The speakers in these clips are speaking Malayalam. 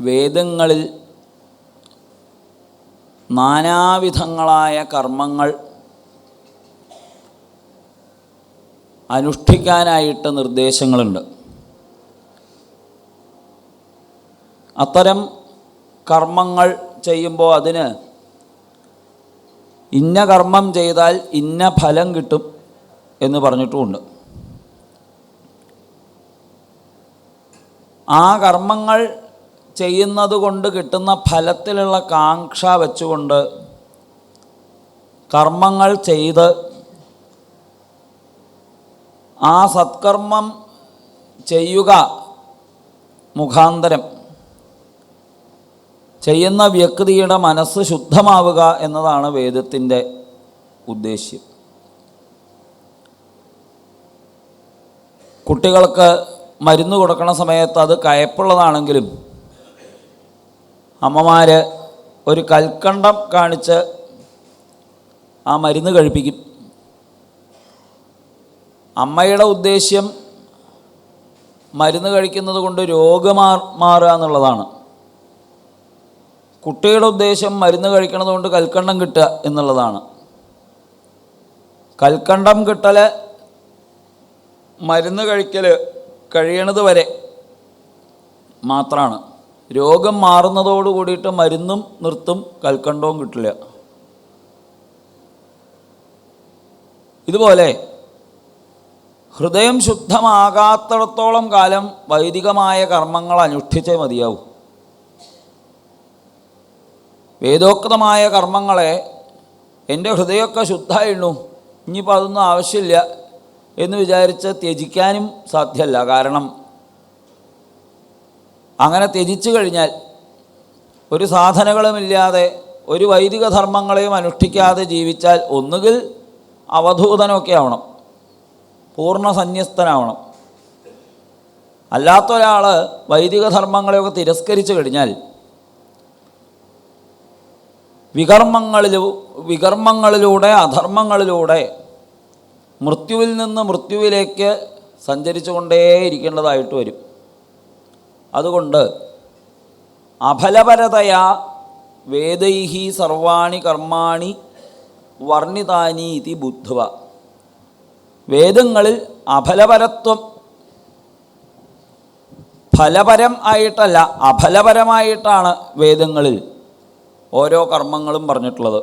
വേദങ്ങളിൽ നാനാവിധങ്ങളായ കർമ്മങ്ങൾ അനുഷ്ഠിക്കാനായിട്ട് നിർദ്ദേശങ്ങളുണ്ട്. അത്തരം കർമ്മങ്ങൾ ചെയ്യുമ്പോൾ അതിന് ഇന്ന കർമ്മം ചെയ്താൽ ഇന്ന ഫലം കിട്ടും എന്ന് പറഞ്ഞിട്ടുമുണ്ട്. ആ കർമ്മങ്ങൾ ചെയ്യുന്നത് കൊണ്ട് കിട്ടുന്ന ഫലത്തിലുള്ള കാക്ഷ വെച്ചുകൊണ്ട് കർമ്മങ്ങൾ ചെയ്ത് ആ സത്കർമ്മം ചെയ്യുക മുഖാന്തരം ചെയ്യുന്ന വ്യക്തിയുടെ മനസ്സ് ശുദ്ധമാവുക എന്നതാണ് വേദത്തിന്റെ ഉദ്ദേശ്യം. കുട്ടികൾക്ക് മരുന്ന് കൊടുക്കുന്ന സമയത്ത് അത് കയപ്പുള്ളതാണെങ്കിലും അമ്മമാർ ഒരു കൽക്കണ്ടം കാണിച്ച് ആ മരുന്ന് കഴിപ്പിക്കും. അമ്മയുടെ ഉദ്ദേശ്യം മരുന്ന് കഴിക്കുന്നത് കൊണ്ട് രോഗമാർ മാറുക എന്നുള്ളതാണ്. കുട്ടിയുടെ ഉദ്ദേശം മരുന്ന് കഴിക്കണത് കൊണ്ട് കൽക്കണ്ടം കിട്ടുക എന്നുള്ളതാണ്. കൽക്കണ്ടം കിട്ടൽ മരുന്ന് കഴിക്കൽ കഴിയണത് വരെ മാത്രമാണ് രോഗം മാറുന്നതോട് കൂടിയിട്ട് മരുന്നും നിർത്തും കൽക്കണ്ടവും കിട്ടില്ല. ഇതുപോലെ ഹൃദയം ശുദ്ധമാകാത്തിടത്തോളം കാലം വൈദികമായ കർമ്മങ്ങൾ അനുഷ്ഠിച്ചേ മതിയാവും. വേദോക്തമായ കർമ്മങ്ങളെ എന്റെ ഹൃദയമൊക്കെ ശുദ്ധമായിരുന്നു ഇനിയിപ്പോൾ അതൊന്നും ആവശ്യമില്ല എന്ന് വിചാരിച്ച് ത്യജിക്കാനും സാധ്യമല്ല കാരണം അങ്ങനെ ത്യജിച്ചു കഴിഞ്ഞാൽ ഒരു സാധനങ്ങളുമില്ലാതെ ഒരു വൈദിക ധർമ്മങ്ങളെയും അനുഷ്ഠിക്കാതെ ജീവിച്ചാൽ ഒന്നുകിൽ അവധൂതനൊക്കെ ആവണം പൂർണ സന്യസ്തനാവണം. അല്ലാത്ത ഒരാൾ വൈദിക ധർമ്മങ്ങളെയൊക്കെ തിരസ്കരിച്ചു കഴിഞ്ഞാൽ വികർമ്മങ്ങളിലൂ വികർമ്മങ്ങളിലൂടെ അധർമ്മങ്ങളിലൂടെ മൃത്യുവിൽ നിന്ന് മൃത്യുവിലേക്ക് സഞ്ചരിച്ചു കൊണ്ടേയിരിക്കേണ്ടതായിട്ട് വരും. അതുകൊണ്ട് അഫലപരതയാ വേദൈഹി സർവാണി കർമാണി വർണിതാനി ഇതി ബുദ്ധവ. വേദങ്ങളിൽ അഫലപരത്വം ഫലപരം ആയിട്ടല്ല അഫലപരമായിട്ടാണ് വേദങ്ങളിൽ ഓരോ കർമ്മങ്ങളും പറഞ്ഞിട്ടുള്ളത്.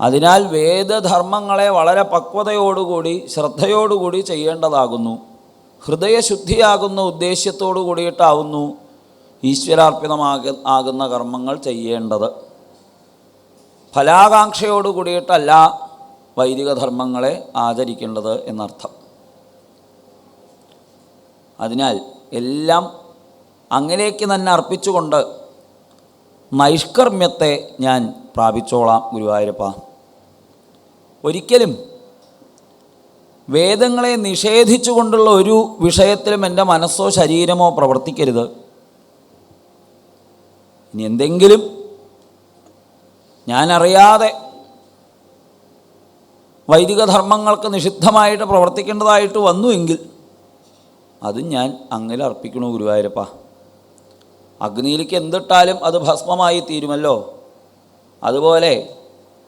അതിനാൽ വേദധർമ്മങ്ങളെ വളരെ പക്വതയോടുകൂടി ശ്രദ്ധയോടുകൂടി ചെയ്യേണ്ടതാകുന്നു. ഹൃദയശുദ്ധിയാകുന്ന ഉദ്ദേശ്യത്തോടു കൂടിയിട്ടാവുന്നു ഈശ്വരാർപ്പിതമാക ആകുന്ന കർമ്മങ്ങൾ ചെയ്യേണ്ടത്. ഫലാകാംക്ഷയോടു കൂടിയിട്ടല്ല വൈദിക ധർമ്മങ്ങളെ ആചരിക്കേണ്ടത് എന്നർത്ഥം. അതിനാൽ എല്ലാം അങ്ങനെയൊക്കെ തന്നെ അർപ്പിച്ചുകൊണ്ട് നൈഷ്കർമ്മ്യത്തെ ഞാൻ പ്രാപിച്ചോളാം ഗുരുവായൂരപ്പ. ഒരിക്കലും വേദങ്ങളെ നിഷേധിച്ചുകൊണ്ടുള്ള ഒരു വിഷയത്തിലും എന്റെ മനസ്സോ ശരീരമോ പ്രവർത്തിക്കരുത്. ഇനി എന്തെങ്കിലും ഞാനറിയാതെ വൈദിക ധർമ്മങ്ങൾക്ക് നിഷിദ്ധമായിട്ട് പ്രവർത്തിക്കേണ്ടതായിട്ട് വന്നുവെങ്കിൽ അതും ഞാൻ അങ്ങനെ അർപ്പിക്കണു ഗുരുവായൂരപ്പ. അഗ്നിയിലേക്ക് എന്തിട്ടാലും അത് ഭസ്മമായി തീരുമല്ലോ. അതുപോലെ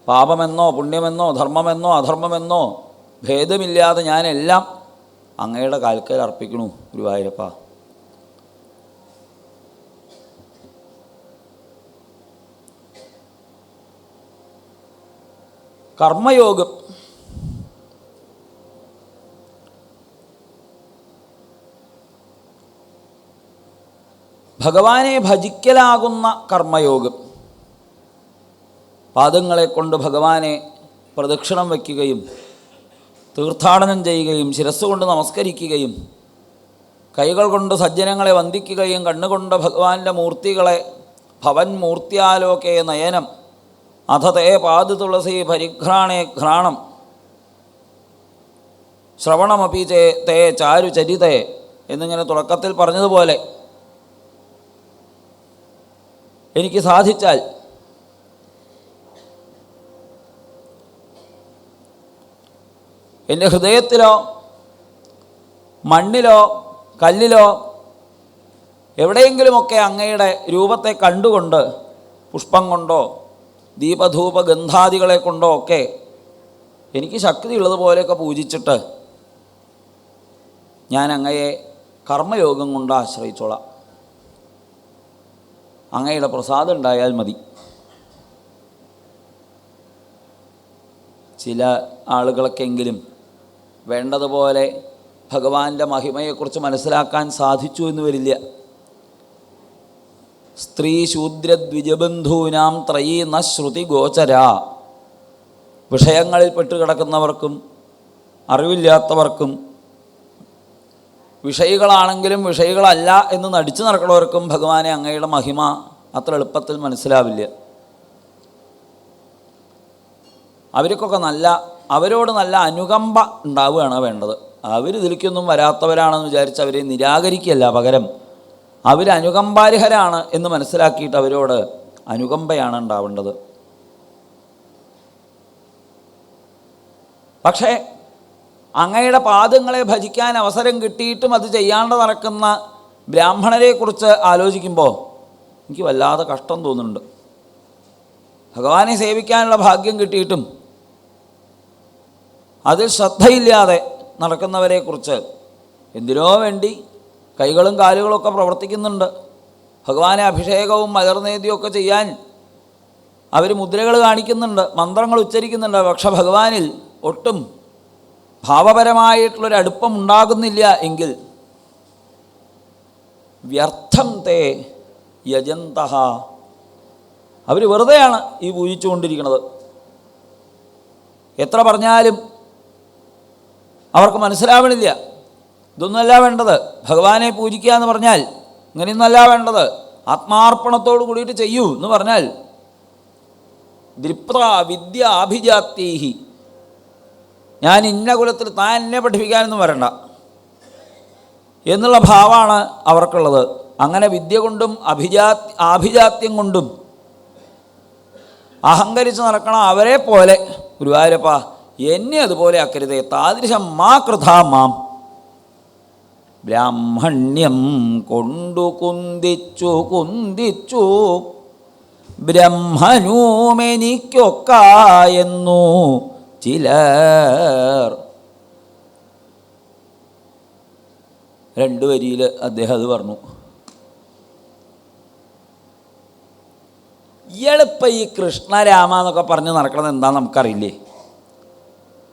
പാപമെന്നോ പുണ്യമെന്നോ ധർമ്മമെന്നോ അധർമ്മമെന്നോ ഭേദമില്ലാതെ ഞാനെല്ലാം അങ്ങയുടെ കാൽക്കൽ അർപ്പിക്കണു ഗുരുവായൂരപ്പ കർമ്മയോഗം. ഭഗവാനെ ഭജിക്കലാകുന്ന കർമ്മയോഗം. പാദങ്ങളെ കൊണ്ട് ഭഗവാനെ പ്രദക്ഷിണം വയ്ക്കുകയും തീർത്ഥാടനം ചെയ്യുകയും ശിരസ്സുകൊണ്ട് നമസ്കരിക്കുകയും കൈകൾ കൊണ്ട് സജ്ജനങ്ങളെ വന്ദിക്കുകയും കണ്ണുകൊണ്ട് ഭഗവാന്റെ മൂർത്തികളെ ഭവൻ മൂർത്തിയാലോകേ നയനം അധ തേ പാതു തുളസി പരിഘ്രാണേ ഘ്രാണം ശ്രവണമപി ചേ തേ ചാരു ചരിതേ എന്നിങ്ങനെ തുടക്കത്തിൽ പറഞ്ഞതുപോലെ എനിക്ക് സാധിച്ചാൽ എന്റെ ഹൃദയത്തിലോ മണ്ണിലോ കല്ലിലോ എവിടെയെങ്കിലുമൊക്കെ അങ്ങയുടെ രൂപത്തെ കണ്ടുകൊണ്ട് പുഷ്പം കൊണ്ടോ ദീപധൂപ ഗന്ധാദികളെ കൊണ്ടോ ഒക്കെ എനിക്ക് ശക്തി ഉള്ളതുപോലെയൊക്കെ പൂജിച്ചിട്ട് ഞാൻ അങ്ങയെ കർമ്മയോഗം കൊണ്ട് ആശ്രയിച്ചോളാം. അങ്ങയുടെ പ്രസാദം ഉണ്ടായാൽ മതി. ചില ആളുകൾക്കെങ്കിലും വേണ്ടതുപോലെ ഭഗവാന്റെ മഹിമയെക്കുറിച്ച് മനസ്സിലാക്കാൻ സാധിച്ചു എന്ന് വരില്ല. സ്ത്രീ ശൂദ്ര ദ്വിജബന്ധൂനാം ത്രയീ ശ്രുതി ഗോചര. വിഷയങ്ങളിൽ പെട്ടുകിടക്കുന്നവർക്കും അറിവില്ലാത്തവർക്കും വിഷയികളാണെങ്കിലും വിഷയികളല്ല എന്ന് നടിച്ചു നടക്കുന്നവർക്കും ഭഗവാനെ അങ്ങയുടെ മഹിമ അത്ര എളുപ്പത്തിൽ മനസ്സിലാവില്ല. അവർക്കൊക്കെ നല്ല അവരോട് നല്ല അനുകമ്പ ഉണ്ടാവുകയാണ് വേണ്ടത്. അവർ ഇതിലേക്കൊന്നും വരാത്തവരാണെന്ന് വിചാരിച്ച് അവരെ നിരാകരിക്കുകയല്ല പകരം. അവർ അനുകമ്പാർഹരാണ് എന്ന് മനസ്സിലാക്കിയിട്ട് അവരോട് അനുകമ്പയാണ് ഉണ്ടാവേണ്ടത്. പക്ഷേ അങ്ങയുടെ പാദങ്ങളെ ഭജിക്കാൻ അവസരം കിട്ടിയിട്ടും അത് ചെയ്യാണ്ട് നടക്കുന്ന ബ്രാഹ്മണരെക്കുറിച്ച് ആലോചിക്കുമ്പോൾ എനിക്ക് വല്ലാതെ കഷ്ടം തോന്നുന്നുണ്ട്. ഭഗവാനെ സേവിക്കാനുള്ള ഭാഗ്യം കിട്ടിയിട്ടും അതിൽ ശ്രദ്ധയില്ലാതെ നടക്കുന്നവരെക്കുറിച്ച് എന്തിനോ വേണ്ടി കൈകളും കാലുകളൊക്കെ പ്രവർത്തിക്കുന്നുണ്ട്. ഭഗവാനെ അഭിഷേകവും മലർനേദ്യവും ഒക്കെ ചെയ്യാൻ അവർ മുദ്രകൾ കാണിക്കുന്നുണ്ട് മന്ത്രങ്ങൾ ഉച്ചരിക്കുന്നുണ്ട്. പക്ഷെ ഭഗവാനിൽ ഒട്ടും ഭാവപരമായിട്ടുള്ളൊരു അടുപ്പം ഉണ്ടാകുന്നില്ല എങ്കിൽ വ്യർത്ഥം തേ യജന്ത അവർ വെറുതെയാണ് ഈ പൂജിച്ചുകൊണ്ടിരിക്കുന്നത്. എത്ര പറഞ്ഞാലും അവർക്ക് മനസ്സിലാവണില്ല. ഇതൊന്നുമല്ല വേണ്ടത്. ഭഗവാനെ പൂജിക്കുക എന്ന് പറഞ്ഞാൽ ഇങ്ങനെയൊന്നല്ല വേണ്ടത്. ആത്മാർപ്പണത്തോട് കൂടിയിട്ട് ചെയ്യൂ എന്ന് പറഞ്ഞാൽ. ദൃപ്ത വിദ്യ അഭിജാത്തീഹി ഞാൻ ഇന്ന കുലത്തിൽ താൻ എന്നെ പഠിപ്പിക്കാനൊന്നും വരണ്ട. എന്നുള്ള ഭാവമാണ് അവർക്കുള്ളത്. അങ്ങനെ വിദ്യ കൊണ്ടും അഭിജാത് ആഭിജാത്യം കൊണ്ടും അഹങ്കരിച്ച് നടക്കണം അവരെ പോലെ ഗുരുവായൂരപ്പ എന്നെ അതുപോലെ ആക്കരുതേ. താദൃശം മാം ബ്രാഹ്മണ്യം കൊണ്ടു കുന്തിച്ചു കുന്തിച്ചു. ബ്രഹ്മനൂമെനിക്കൊക്കായെന്നു ചിലർ. രണ്ട് വരിയിൽ അദ്ദേഹം അത് പറഞ്ഞു. ഇയാളിപ്പോൾ ഈ കൃഷ്ണരാമ എന്നൊക്കെ പറഞ്ഞ് നടക്കണത് എന്താണെന്ന് നമുക്കറിയില്ലേ?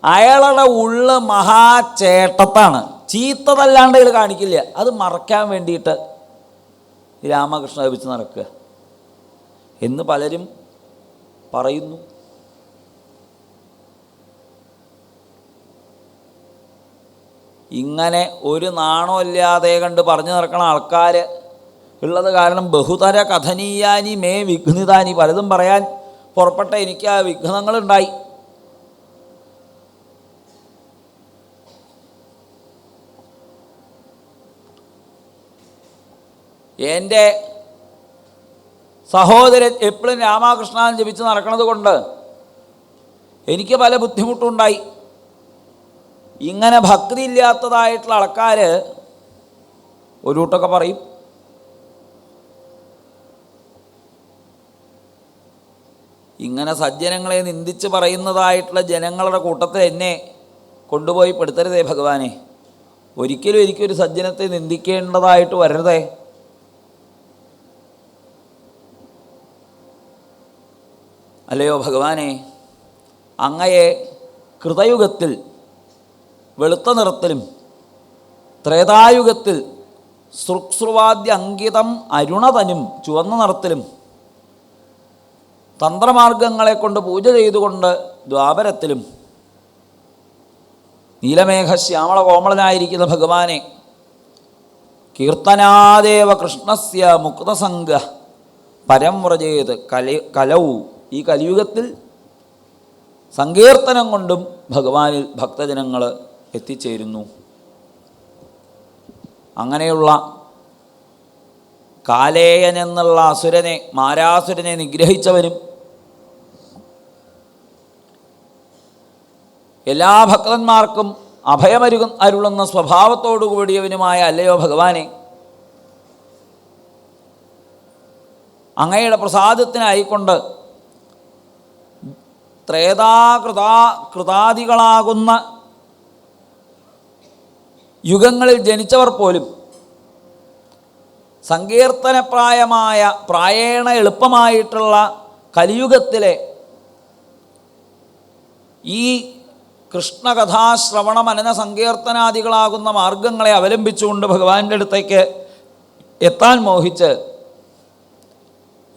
അയാളുടെ ഉള്ള മഹാചേട്ടത്താണ് ചീത്തതല്ലാണ്ട് ഇതിൽ കാണിക്കില്ല. അത് മറക്കാൻ വേണ്ടിയിട്ട് രാമകൃഷ്ണ വെച്ച് നടക്കുക. എന്ന് പലരും പറയുന്നു. ഇങ്ങനെ ഒരു നാണമില്ലാതെ കണ്ട് പറഞ്ഞു നടക്കണ ആൾക്കാർ ഉള്ളത് കാരണം ബഹുതര കഥനീയാനി മേ വിഘ്നിതാനി പലതും പറയാൻ പുറപ്പെട്ട എനിക്ക് ആ വിഘ്നങ്ങളുണ്ടായി. എന്റെ സഹോദരൻ എപ്പോഴും രാമകൃഷ്ണൻ ജപിച്ച് നടക്കുന്നത് കൊണ്ട് എനിക്ക് പല ബുദ്ധിമുട്ടുണ്ടായി ഇങ്ങനെ ഭക്തി ഇല്ലാത്തതായിട്ടുള്ള ആൾക്കാർ ഒരു കൂട്ടൊക്കെ പറയും. ഇങ്ങനെ സജ്ജനങ്ങളെ നിന്ദിച്ച് പറയുന്നതായിട്ടുള്ള ജനങ്ങളുടെ കൂട്ടത്തിൽ എന്നെ കൊണ്ടുപോയി പെടുത്തരുതേ ഭഗവാനെ. ഒരിക്കലും എനിക്കൊരു സജ്ജനത്തെ നിന്ദിക്കേണ്ടതായിട്ട് വരരുതേ. അല്ലയോ ഭഗവാനെ? അങ്ങയെ കൃതയുഗത്തിൽ വെളുത്ത നിറത്തിലും ത്രേതായുഗത്തിൽ സൃക്സൃവാദ്യ അങ്കിതം അരുണതനും ചുവന്ന നിറത്തിലും തന്ത്രമാർഗങ്ങളെ കൊണ്ട് പൂജ ചെയ്തുകൊണ്ട് ദ്വാപരത്തിലും നീലമേഘ ശ്യാമള കോമളനായിരിക്കുന്ന ഭഗവാനെ കീർത്തനാദേവ കൃഷ്ണസ്യ മുക്തസംഗ പരം വ്രജേത് കല കലവു ഈ കലിയുഗത്തിൽ സങ്കീർത്തനം കൊണ്ടും ഭഗവാനിൽ ഭക്തജനങ്ങൾ എത്തിച്ചേരുന്നു. അങ്ങനെയുള്ള കാലേയൻ എന്നുള്ള അസുരനെ മാരാസുരനെ നിഗ്രഹിച്ചവരും എല്ലാ ഭക്തന്മാർക്കും അഭയമരുക അരുളുന്ന സ്വഭാവത്തോടു കൂടിയവനുമായ അല്ലയോ ഭഗവാനെ? അങ്ങയുടെ പ്രസാദത്തിനായിക്കൊണ്ട് ത്രേതാകൃതാ കൃതാദികളാകുന്ന യുഗങ്ങളിൽ ജനിച്ചവർ പോലും സങ്കീർത്തനപ്രായമായ പ്രായേണ എളുപ്പമായിട്ടുള്ള കലിയുഗത്തിലെ ഈ കൃഷ്ണകഥാശ്രവണ മനന സങ്കീർത്തനാദികളാകുന്ന മാർഗങ്ങളെ അവലംബിച്ചുകൊണ്ട് ഭഗവാന്റെ അടുത്തേക്ക് എത്താൻ മോഹിച്ച്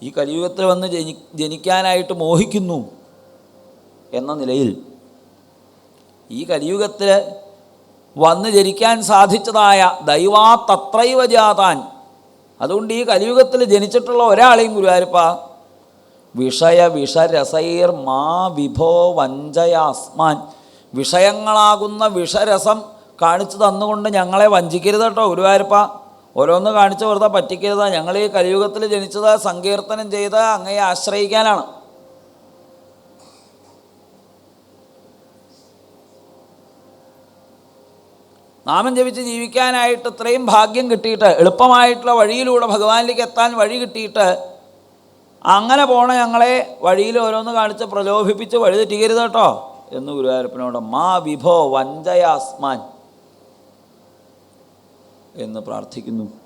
ഈ കലിയുഗത്തിൽ വന്ന് ജനി ജനിക്കാനായിട്ട് മോഹിക്കുന്നു. എന്ന നിലയിൽ ഈ കലിയുഗത്തിൽ വന്ന് ജനിക്കാൻ സാധിച്ചതായ ദൈവാ തത്രൈവ ജാതാൻ അതുകൊണ്ട് ഈ കലിയുഗത്തിൽ ജനിച്ചിട്ടുള്ള ഒരാളെയും ഗുരുവായൂരപ്പ വിഷയ വിഷരസൈർ മാ വിഭോ വഞ്ചയാസ്മാൻ. വിഷയങ്ങളാകുന്ന വിഷരസം കാണിച്ചു തന്നുകൊണ്ട് ഞങ്ങളെ വഞ്ചിക്കരുത് കേട്ടോ ഗുരുവായൂരപ്പ. ഓരോന്ന് കാണിച്ചു വെറുതെ പറ്റിക്കരുത്. ഞങ്ങൾ ഈ കലിയുഗത്തിൽ ജനിച്ചത് സങ്കീർത്തനം ചെയ്ത് അങ്ങയെ ആശ്രയിക്കാനാണ്. നാമം ജപിച്ച് ജീവിക്കാനായിട്ട് ഇത്രയും ഭാഗ്യം കിട്ടിയിട്ട് എളുപ്പമായിട്ടുള്ള വഴിയിലൂടെ ഭഗവാനിലേക്ക് എത്താൻ വഴി കിട്ടിയിട്ട് അങ്ങനെ പോണ ഞങ്ങളെ വഴിയിൽ ഓരോന്ന് കാണിച്ച് പ്രലോഭിപ്പിച്ച് വഴി തെറ്റിക്കരുത് കേട്ടോ. എന്ന് ഗുരുവായൂരപ്പനോട് മാ വിഭോ വഞ്ചയാസ്മാൻ എന്ന് പ്രാർത്ഥിക്കുന്നു.